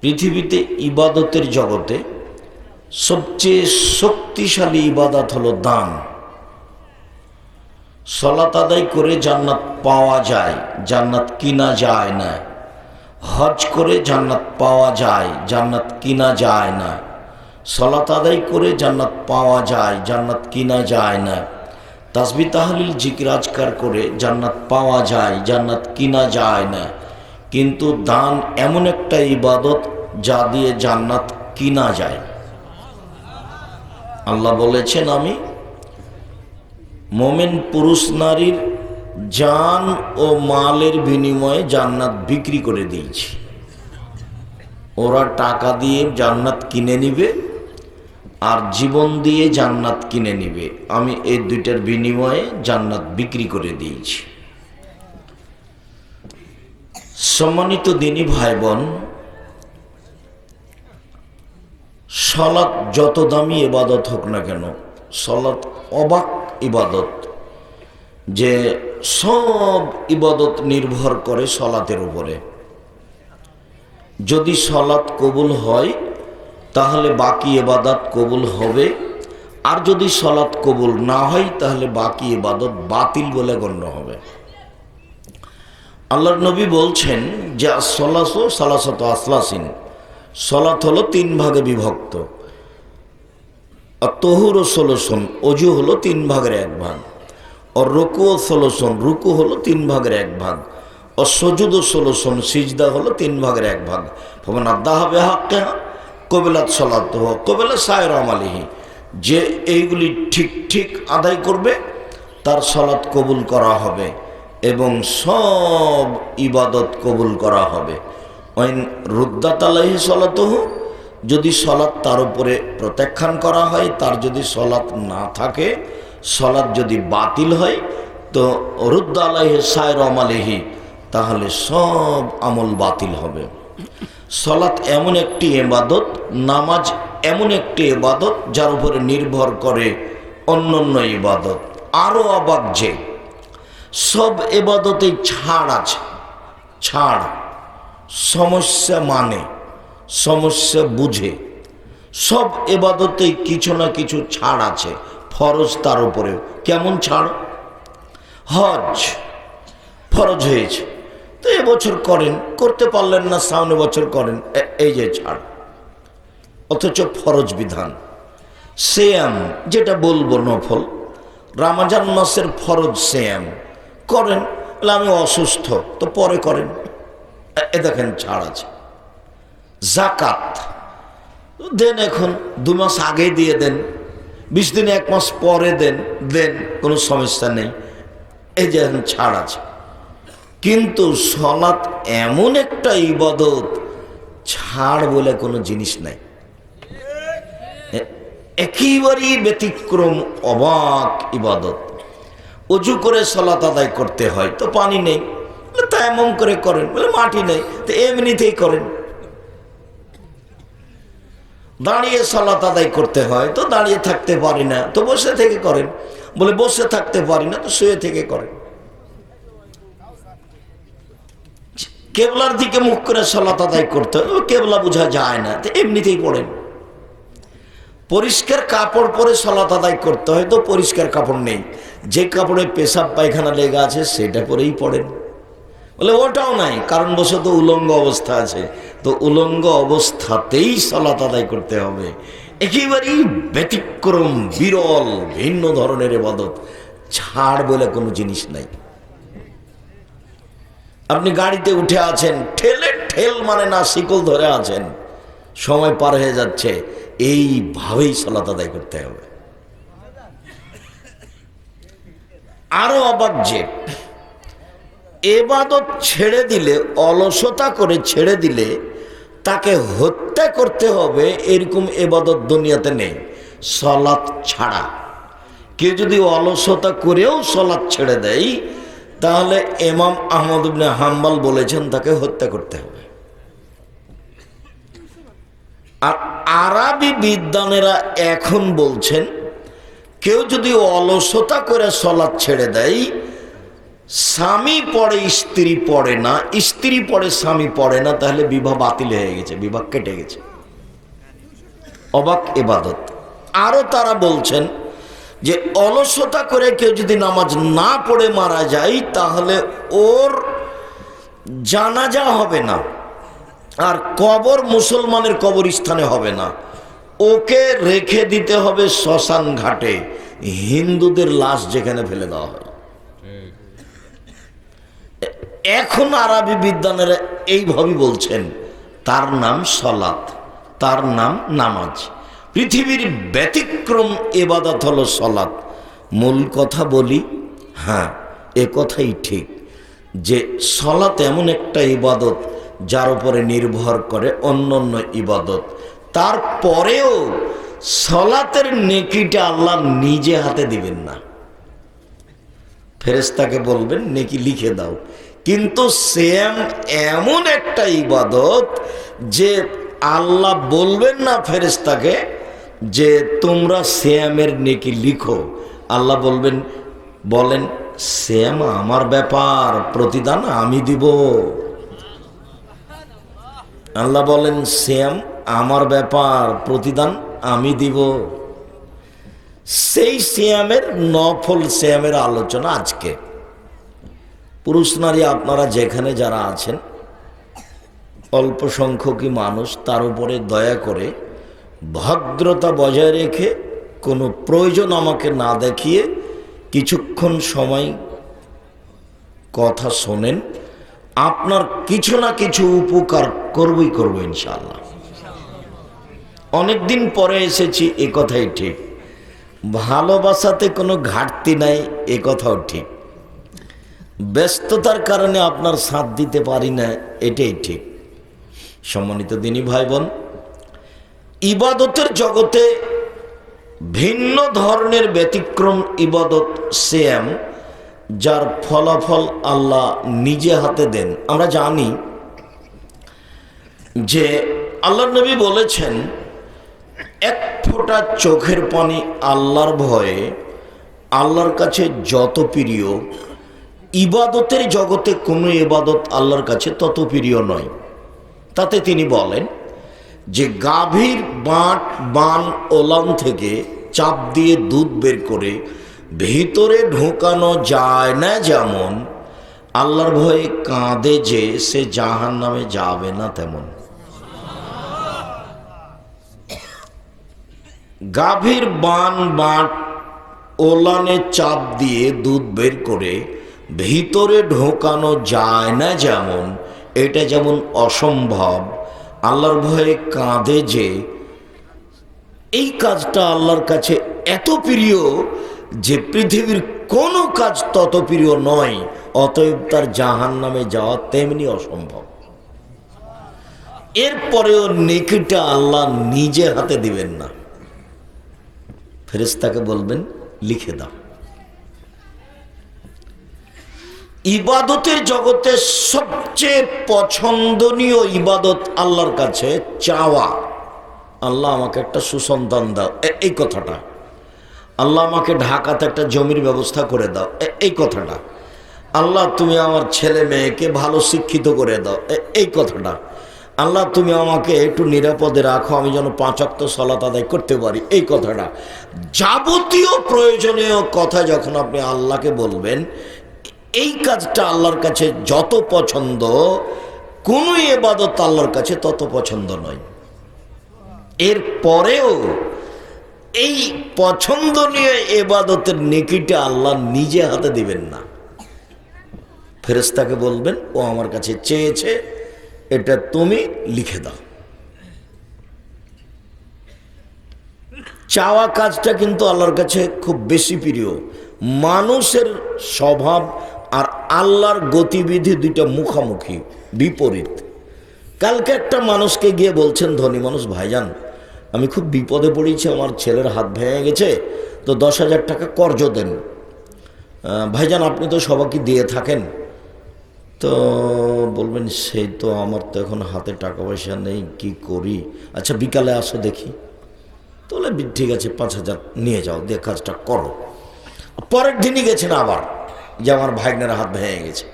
পৃথিবীতে ইবাদতের জগতে সবচেয়ে শক্তিশালী ইবাদত হলো দান। সলাত আদায় করে জান্নাত পাওয়া যায়, জান্নাত কিনা যায় না। হজ করে জান্নাত পাওয়া যায়, জান্নাত কিনা যায় না। সলাত আদায় করে জান্নাত পাওয়া যায়, জান্নাত কিনা যায় না। তাসবি তাহলিল জিকিরাজকার করে জান্নাত পাওয়া যায়, জান্নাত কিনা যায় না। কিন্তু দান এমন একটা ইবাদত যা দিয়ে জান্নাত কিনা যায়। আল্লাহ বলেছেন, আমি মোমেন পুরুষ নারীর জান ও মালের বিনিময়ে জান্নাত বিক্রি করে দিয়েছি। ওরা টাকা দিয়ে জান্নাত কিনে নিবে আর জীবন দিয়ে জান্নাত কিনে নিবে। আমি এই দুইটার বিনিময়ে জান্নাত বিক্রি করে দিয়েছি। সম্মানিত দিনী ভাই বোন সলাৎ যত দামি ইবাদত হোক না কেন সলাৎ অবাক ইবাদত। যে সব ইবাদত নির্ভর করে সলাতের উপরে। যদি সলাৎ কবুল হয়, তাহলে বাকি এবাদত কবুল হবে। আর যদি সলাৎ কবুল না হয়, তাহলে বাকি এবাদত বাতিল বলে গণ্য হবে। আল্লাহর নবী বলছেন, যে সলাস সালাসত আসলাসিন। সলাৎ হলো তিন ভাগে বিভক্ত। আর তহুর ও ষোলোশন অজু হলো তিন ভাগের এক ভাগ। ও রুকু ও ষোলোশন রুকু হলো তিন ভাগের এক ভাগ। ও সজুদ ও ষোলোশন সিজদা হলো তিন ভাগের এক ভাগ। ভবন আদা হবে হাক্কে, কবিলাত সলাত কবিলা সায়র আমালিহি। যে এইগুলি ঠিক ঠিক আদায় করবে, তার সলাৎ কবুল করা হবে। এবং সব ইবাদত কবুল করা হবে। ওইন রুদ্দাত আলাহি সলাতহ, যদি সলাৎ তার উপরে প্রত্যাখ্যান করা হয়, তার যদি সলাৎ না থাকে সলাৎ যদি বাতিল হয়, তো রুদ্দ আলাহি সায়র আমালেহি তাহলে সব আমল বাতিল হবে। সলাৎ এমন একটি এবাদত নামাজ এমন একটি এবাদত যার উপরে নির্ভর করে অন্য অন্য ইবাদত। আরও অবাক যে সব এবাদতে ছাড় আছে। ছাড়। সমস্যা মানে সমস্যা বুঝে। সব এবাদতেই কিছু না কিছু ছাড় আছে, ফরজ তার উপরেও। কেমন ছাড়? হজ ফরজ হয়েছে। তো এবছর করেন, করতে পারলেন না, সামনে বছর করেন এই যে ছাড়। অথচ ফরজ বিধান। সেয়াম, যেটা বলব নফল, রামাজান মাসের ফরজ সেয়াম। করেন বলে আমি অসুস্থ, তো পরে করেন। এ- দেখেন ছাড় আছে। জাকাত দেন এখন দু মাস আগে দিয়ে দেন, বিশ দিন এক মাস পরে দেন দেন, কোনো সমস্যা নেই। এই যে ছাড় আছে। কিন্তু সলাৎ এমন একটা ইবাদত, ছাড় বলে কোনো জিনিস নাই। একেবারেই ব্যতিক্রম, অবাক ইবাদত। অজু করে সলাত আদায় করতে হয়, তো পানি নেই। তা এমন করে করেন। বলে, মাটি নেই, তো এমনিতেই করেন। দাঁড়িয়ে সলাত আদায় করতে হয়, তো দাঁড়িয়ে থাকতে পারি না, তো বসে থেকে করেন। বলে, বসে থাকতে পারি না, তো শুয়ে থেকে করেন। কেবলার দিকে মুখ করে সলাত আদায় করতে হয় কেবলা বোঝা যায় না, তো এমনিতেই পড়েন। পরিষ্কার কাপড় পরে সলাত আদায় করতে হয়, তো পরিষ্কার কাপড় নেই। যে কাপড়ে পেশাব পায়খানা লেগে আছে, সেটা পরেই পড়েন বলে, ওটাও নাই কারণ বশত উলঙ্গ অবস্থা আছে। তো উলঙ্গ অবস্থাতেই সলাত আদায় করতে হবে। একেবারেই ব্যতিক্রম, বিরল, ভিন্ন ধরনের এবাদত। ছাড় বলে কোনো জিনিস নাই। আপনি গাড়িতে উঠে আছেন, ঠেলে ঠেল মানে না, শিকল ধরে আছেন। সময় পার হয়ে যাচ্ছে, এইভাবেই সলাত আদায় করতে হবে। আরও অবাক যে, এবাদত ছেড়ে দিলে, অলসতা করে ছেড়ে দিলে, তাকে হত্যা করতে হবে, এরকম এবাদত দুনিয়াতে নেই। সলাৎ ছাড়া। কেউ যদি অলসতা করেও সলাৎ ছেড়ে দেয়, তাহলে এমাম আহমদ ইবনে হাম্বাল বলেছেন তাকে হত্যা করতে হবে। আর আরবি বিদ্বানেরা এখন বলছেন কেউ যদি অলসতা করে সলাৎ ছেড়ে দেয়, স্বামী পড়ে, স্ত্রী পড়ে না, স্ত্রী পড়ে, স্বামী পড়ে না, তাহলে বিবাহ বাতিল হয়ে গেছে, বিবাহ কেটে গেছে। অবাক এবাদত আরও তারা বলছেন যে, অলসতা করে কেউ যদি নামাজ না পড়ে মারা যায়, তাহলে ওর জানাজা হবে না, আর কবর মুসলমানের কবর স্থানে হবে না। ওকে রেখে দিতে হবে শ্মশান ঘাটে। হিন্দুদের লাশ যেখানে ফেলে দেওয়া হয় এখন আরবি বিদ্যানেরা এইভাবেই বলছেন, তার নাম সলাত তার নাম নামাজ। পৃথিবীর ব্যতিক্রম এবাদত হলো সলাত মূল কথা বলি হ্যাঁ এ কথাই ঠিক, যে সলাত এমন একটা ইবাদত যার উপরে নির্ভর করে অন্য অন্য ইবাদত। তারপরেও সলাতের নেকিটা আল্লাহ নিজে হাতে দিবেন না। ফেরেস্তাকে বলবেন, নেকি লিখে দাও। কিন্তু সেম এমন একটা ইবাদত যে আল্লাহ বলবেন না ফেরেস্তাকে যে তোমরা শ্যামের নেকি লিখো। আল্লাহ বলবেন, বলেন শ্যাম আমার ব্যাপার, প্রতিদান আমি দিব। আল্লাহ বলেন শ্যাম আমার ব্যাপার প্রতিদান আমি দিব। সেই শ্যামের নফল শ্যামের আলোচনা আজকে। পুরুষ নারী আপনারা যেখানে যারা আছেন, অল্প সংখ্যকই মানুষ, তার উপরে দয়া করে ভদ্রতা বজায় রেখে কোনো প্রয়োজন আমাকে না দেখিয়ে কিছুক্ষণ সময় কথা শোনেন। আপনার কিছু না কিছু উপকার করবই করব ইনশাল্লাহ অনেকদিন পরে এসেছি, এ কথাই ঠিক। ভালোবাসাতে কোনো ঘাটতি নাই, এ কথাও ঠিক। ব্যস্ততার কারণে আপনার সাথ দিতে পারি না, এটাই ঠিক। সম্মানিত দিনী ভাই বোন ইবাদতের জগতে ভিন্ন ধরনের ব্যতিক্রম ইবাদত সেম যার ফলাফল আল্লাহ নিজে হাতে দেন। আমরা জানি যে আল্লাহ নবী বলেছেন এক ফোঁটা চোখের পানি আল্লাহর ভয়ে, আল্লাহর কাছে যত প্রিয়, ইবাদতের জগতে কোনো ইবাদত আল্লাহর কাছে তত প্রিয় নয়। তাতে তিনি বলেন যে গাভীর বাঁট, বান ওলান থেকে চাপ দিয়ে দুধ বের করে ভিতরে ঢোকানো যায় না যেমন, আল্লাহর ভয়ে কাঁদে যে সে জাহান নামে যাবে না তেমন। গাভীর বান বাট ওলানে চাপ দিয়ে দুধ বের করে ভিতরে ঢোকানো যায় না যেমন, এটা যেমন অসম্ভব। আল্লাহর ভয়ে কাঁদে যে, এই কাজটা আল্লাহর কাছে এত প্রিয় যে পৃথিবীর কোনো কাজ তত প্রিয় নয়, অতএব তার জাহান নামে যাওয়া তেমনি অসম্ভব। এরপরেও নেকিটা আল্লাহ নিজে হাতে দিবেন না। ফেরেস্তাকে বলবেন, লিখে দাও। ইবাদতের জগতে সবচেয়ে পছন্দনীয় ইবাদত আল্লাহর কাছে চাওয়া। আল্লাহ আমাকে একটা সুসন্তান দাও। এই কথাটা। আল্লাহ আমাকে ঢাকাতে একটা জমির ব্যবস্থা করে দাও। এই কথাটা। আল্লাহ তুমি আমার ছেলে মেয়েকে ভালো শিক্ষিত করে দাও। এই কথাটা। আল্লাহ, তুমি আমাকে একটু নিরাপদে রাখো, আমি যেন পাঁচক্ত সলাত আদায় করতে পারি। এই কথাটা। যাবতীয় প্রয়োজনীয় কথা যখন আপনি আল্লাহকে বলবেন, এই কাজটা আল্লাহর কাছে যত পছন্দ, কোনো এবাদত আল্লাহর কাছে তত পছন্দ নয়। এর পরেও এই পছন্দনীয় এবাদতের নেকিটা আল্লাহ নিজে হাতে দিবেন না। ফেরেস্তাকে বলবেন, ও আমার কাছে চেয়েছে এটা তুমি লিখে দাও। চাওয়া কাজটা কিন্তু আল্লাহর কাছে খুব বেশি প্রিয়। মানুষের স্বভাব আর আল্লাহর গতিবিধি দুইটা মুখামুখি, বিপরীত। কালকে একটা মানুষকে গিয়ে বলছেন, ধনী মানুষ, ভাইজান, আমি খুব বিপদে পড়েছি, আমার ছেলের হাত ভেঙে গেছে, তো দশ হাজার টাকা কর্জ দেন। ভাইজান, আপনি তো সবাইকে দিয়ে থাকেন তো বলবেন, সেই তো আমার তো এখন হাতে টাকা পয়সা নেই, কি করি? আচ্ছা বিকালে আসো দেখি। তাহলে ঠিক আছে, পাঁচ হাজার নিয়ে যাও, দিয়ে কাজটা করো। পরের দিনই গেছেন আবার, যে আমার ভাইগনার হাত ভেঙে গেছে।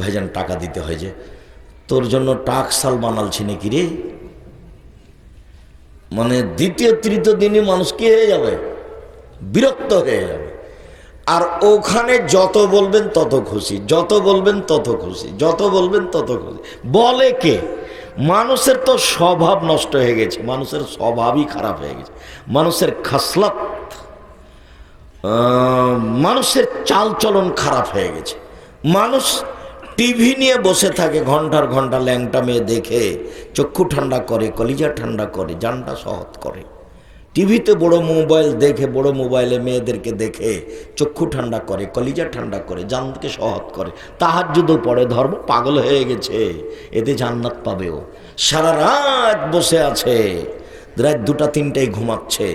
ভাইজান, টাকা দিতে হয় যে, তোর জন্য টাক সাল বানালছি নাকি রে? মানে দ্বিতীয়, তৃতীয় দিনই মানুষ কি হয়ে যাবে? বিরক্ত হয়ে যাবে। আর ওখানে যত বলবেন তত খুশি, যত বলবেন তত খুশি, যত বলবেন তত খুশি। বলে কে? মানুষের তো স্বভাব নষ্ট হয়ে গেছে, মানুষের স্বভাবই খারাপ হয়ে গেছে। মানুষের খাসলাত মানুষের চালচলন খারাপ হয়ে গেছে। মানুষ টিভি নিয়ে বসে থাকে, ঘণ্টার ঘণ্টা ল্যাংটা মেয়ে দেখে, চক্ষু ঠান্ডা করে, কলিজা ঠান্ডা করে, জানটা সহজ করে। টিভিতে বড় মোবাইল দেখে, বড় মোবাইলে মেয়েদেরকে দেখে, চক্ষু ঠান্ডা করে, কলিজা ঠান্ডা করে জানকে সহজ করে তাহার যদি পড়ে, ধর্ম পাগল হয়ে গেছে, এতে জান্নাত পাবেও। সারা রাত বসে আছে, রাত দুটা তিনটায় ঘুমাচ্ছে।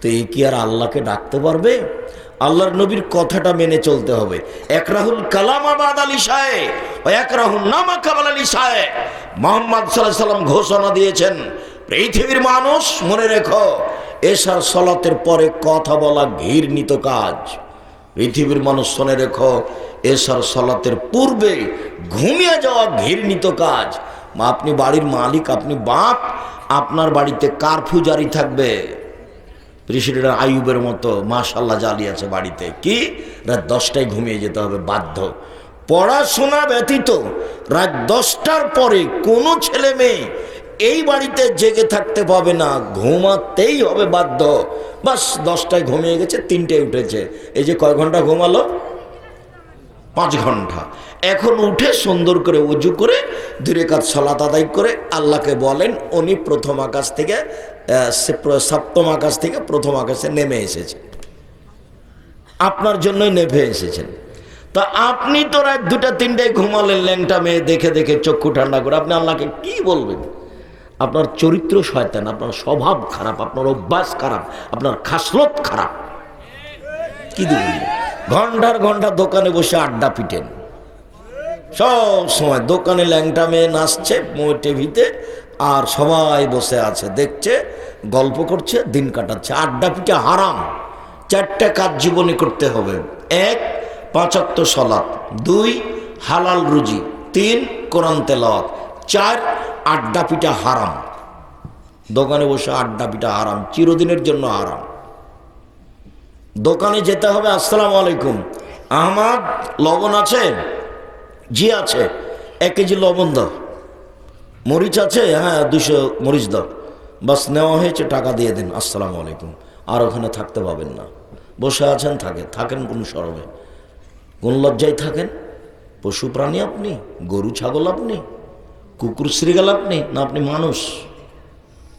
তো এই কি আর আল্লাহকে ডাকতে পারবে? আল্লাহর নবীর কথাটা মেনে চলতে হবে। এক রাহুল কালাম আবাদ আলী সাহেব এক রাহুল নামা কাবাল আলী সাহেব মোহাম্মদ সাল্লাহ সাল্লাম ঘোষণা দিয়েছেন, পৃথিবীর মানুষ মনে রেখো এসার সলাতের পরে কথা বলা ঘৃণিত কাজ। পৃথিবীর মানুষ শুনে রেখো এসার সলাতের পূর্বে ঘুমিয়ে যাওয়া ঘৃণিত কাজ। আপনি বাড়ির মালিক, আপনি বাপ, আপনার বাড়িতে কারফিউ জারি থাকবে। প্রেসিডেন্ট আইয়ুবের মতো মাশাল্লাহ আছে বাড়িতে। কি? রাত দশটায় ঘুমিয়ে যেতে হবে, বাধ্য। পড়াশোনা ব্যতীত রাত দশটার পরে কোনো ছেলে মেয়ে এই বাড়িতে জেগে থাকতে পাবে না, ঘুমাতেই হবে বাধ্য। বাস, দশটায় ঘুমিয়ে গেছে, তিনটায় উঠেছে। এই যে কয় ঘণ্টা ঘুমালো? পাঁচ ঘণ্টা। এখন উঠে সুন্দর করে উজু করে দূরে কাজ সলাত আদায় করে আল্লাহকে বলেন, উনি প্রথম আকাশ থেকে সপ্তম আকাশ থেকে প্রথম আকাশে নেমে এসেছে আপনার জন্যই নেমে এসেছেন। তা আপনি তো রাত দুটা, তিনটায় ঘুমালেন, ল্যাংটা মেয়ে দেখে দেখে চক্ষু ঠান্ডা করে, আপনি আল্লাহকে কি বলবেন? আপনার চরিত্র শয়তান, আপনার স্বভাব খারাপ, আপনার অভ্যাস খারাপ, আপনার খাসলত খারাপ। কি দেখবেন ঘণ্টার ঘণ্টা দোকানে বসে আড্ডা পিটেন। সব সময় দোকানে ল্যাংটা মেয়ে নাচছে টিভিতে, আর সবাই বসে আছে, দেখছে, গল্প করছে, দিন কাটাচ্ছে। আড্ডা পিঠে হারাম। চারটা কাজ জীবনে করতে হবে। এক পাঁচাত্তর সলাৎ। দুই, হালাল রুজি। তিন, কোরআন তেলাওয়াত। চার, আড্ডা পিঠা হারাম। দোকানে বসে আড্ডা পিঠা হারাম, চিরদিনের জন্য হারাম। দোকানে যেতে হবে, আসসালাম আলাইকুম। আমার লবণ আছে? জি আছে। এক কেজি লবণ দাও। মরিচ আছে? হ্যাঁ দুশো মরিচ দাও। বাস নেওয়া হয়েছে, টাকা দিয়ে দিন। আসসালামু আলাইকুম। আর ওখানে থাকতে পাবেন না। বসে আছেন, থাকে। থাকেন কোন সরবে? কোন লজ্জায় থাকেন? পশু প্রাণী আপনি? গরু, ছাগল আপনি? কুকুর শ্রীগাল আপনি না আপনি মানুষ?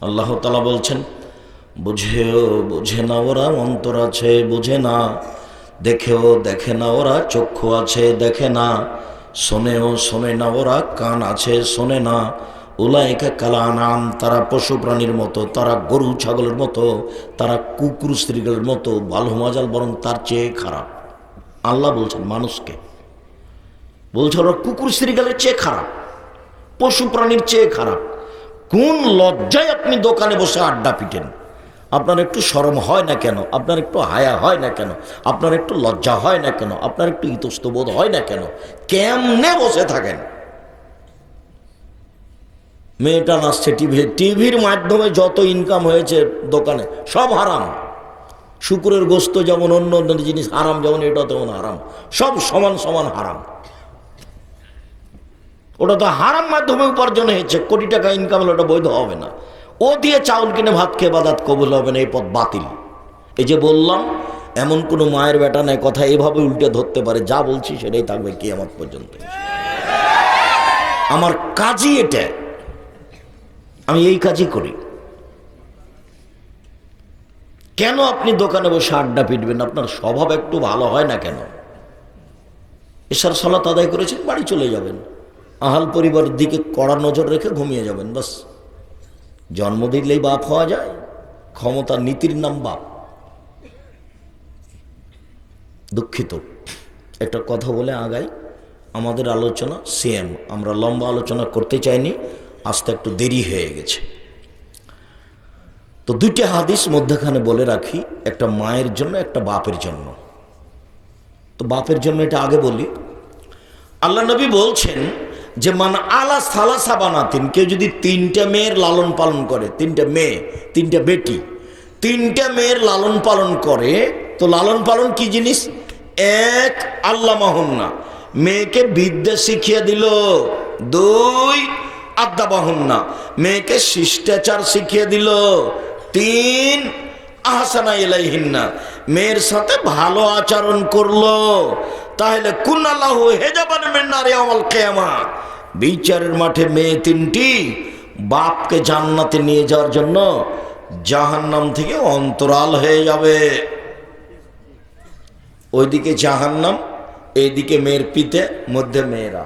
আল্লাহ তালা বলছেন, বুঝেও বোঝে না ওরা, অন্তর আছে, বোঝে না। দেখেও দেখে না ওরা, চক্ষু আছে, দেখে না। শোনেও শোনে না ওরা, কান আছে, শোনে না। উলাইকা কালা নাম তারা পশু প্রাণীর মতো, তারা গরু ছাগলের মতো, তারা কুকুর স্ত্রীগুলোর মতো ভালো মজাল বরং তার চেয়ে খারাপ। আল্লাহ বলছেন মানুষকে। বলছে ওরা কুকুর স্ত্রীগালের চেয়ে খারাপ। পশু প্রাণীর চেয়ে খারাপ। কোন লজ্জায় আপনি দোকানে বসে আড্ডা পিটেন? আপনার একটু শরম হয় না কেন? আপনার একটু হায়া হয় না কেন? আপনার একটু লজ্জা হয় না কেন? আপনার একটু ইতস্তবোধ হয় না কেন? কেমনে বসে থাকেন? মেয়েটা নাচছে টিভি, টিভির মাধ্যমে যত ইনকাম হয়েছে দোকানে, সব হারাম। শুকুরের গোস্ত যেমন অন্য অন্য জিনিস হারাম, যেমন এটা তেমন হারাম। সব সমান সমান হারাম। ওটা তো হারাম মাধ্যমে উপার্জন হয়েছে। কোটি টাকা ইনকাম হলে ওটা বৈধ হবে না। ও দিয়ে চাউল কিনে ভাত খেয়ে বাদাত কবুল হবে না, এই পথ বাতিল। এই যে বললাম, এমন কোনো মায়ের বেটা নাই, কথা এভাবে উল্টে ধরতে পারে, যা বলছি সেটাই থাকবে কি আমার পর্যন্ত। আমার কাজই এটা। আমি এই কাজই করি। কেন আপনি দোকানে বসে আড্ডা পিটবেন? আপনার স্বভাব একটু ভালো হয় না কেন? এসার সলাত আদায় করেছেন, বাড়ি চলে যাবেন। আহাল পরিবারের দিকে কড়া নজর রেখে ঘুমিয়ে যাবেন, বাস। জন্ম দিলেই বাপ হওয়া যায়, ক্ষমতা নীতির নাম বাপ। দুঃখিত। একটা কথা বলে আগাই, আমাদের আলোচনা সেম আমরা লম্বা আলোচনা করতে চাইনি আসতে একটু দেরি হয়ে গেছে। তো দুইটা হাদিস মধ্যখানে বলে রাখি, একটা মায়ের জন্য, একটা বাপের জন্য। তো বাপের জন্য এটা আগে বলি। আল্লাহ নবী বলছেন যে মান আলা সালা সাবানাতিন কেউ যদি তিনটা মেয়ের লালন পালন করে, তিনটা মেয়ে, তিনটা বেটি, তিনটা মেয়ের লালন পালন করে, তো লালন পালন কি জিনিস? এক আল্লাহ মাহন্না মেয়েকে বিদ্যা শিখিয়ে দিল, দুই আড্ডা বাহন্না মেয়েকে শিষ্টাচার শিখিয়ে দিল, তিন, আহসানা ইলাইহিন্না, মেয়ের সাথে ভালো আচরণ করল তাহলে কুনাল্লাহু হেজাবান মিন্নারে আমল কেয়ামা বিচারের মাঠে মেয়ে তিনটি, বাপকে জান্নাতে নিয়ে যাওয়ার জন্য জাহান্নাম থেকে অন্তরাল হয়ে যাবে। ওইদিকে জাহান্নাম, এইদিকে মেয়ের পিতে, মধ্যে মেয়েরা।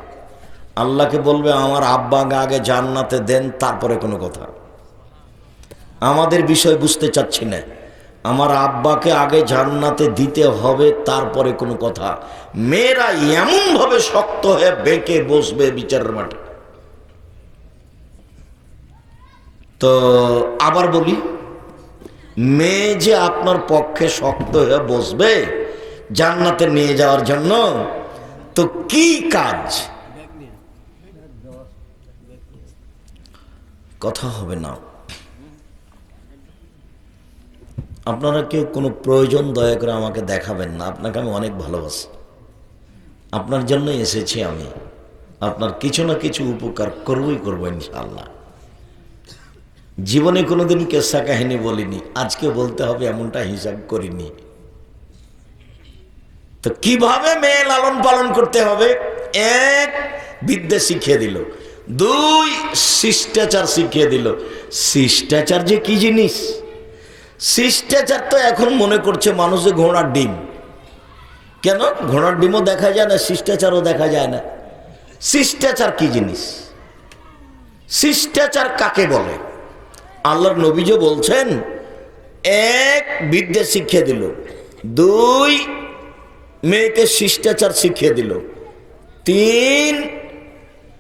আল্লাহকে বলবে, আমার আব্বাকে আগে জান্নাতে দেন, তারপরে কোনো কথা। আমাদের বিষয় বুঝতে চাচ্ছি না। আমার আব্বাকে আগে জান্নাতে দিতে হবে, তারপরে কোনো কথা। মেয়েরা এমনভাবে শক্ত হয়ে বেঁকে বসবে বিচারের মাঠে। তো আবার বলি, মেয়ে যে আপনার পক্ষে শক্ত হয়ে বসবে জান্নাতে নিয়ে যাওয়ার জন্য, তো কি কাজ? কথা হবে না। আপনারা কেউ কোনো প্রয়োজন দয়া করে আমাকে দেখাবেন না। আপনাকে আমি অনেক ভালোবাসি। আপনার জন্যই এসেছি আমি। আপনার কিছু না কিছু উপকার করবই করব ইনশাল্লাহ জীবনে কোনোদিন কেসা কাহিনী বলিনি। আজকে বলতে হবে এমনটা হিসাব করিনি। তো কীভাবে মেয়ে লালন পালন করতে হবে? এক, বিদ্যা শিখিয়ে দিল। দুই, শিষ্টাচার শিখিয়ে দিল। শিষ্টাচার যে কি জিনিস? শিষ্টাচার তো এখন মনে করছে মানুষে ঘোড়ার ডিম। কেন? ঘোড়ার ডিমও দেখা যায় না, শিষ্টাচারও দেখা যায় না। শিষ্টাচার কি জিনিস? শিষ্টাচার কাকে বলে? আল্লাহর নবীজ বলছেন, এক বিদ্যা শিখিয়ে দিল, দুই মেয়েকে শিষ্টাচার শিখিয়ে দিল, তিন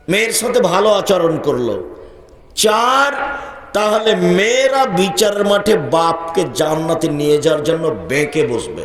মেয়ের সাথে ভালো আচরণ করল, চার তাহলে মেয়েরা বিচারের মাঠে বাপকে জান্নাতে নিয়ে যাওয়ার জন্য বেঁকে বসবে।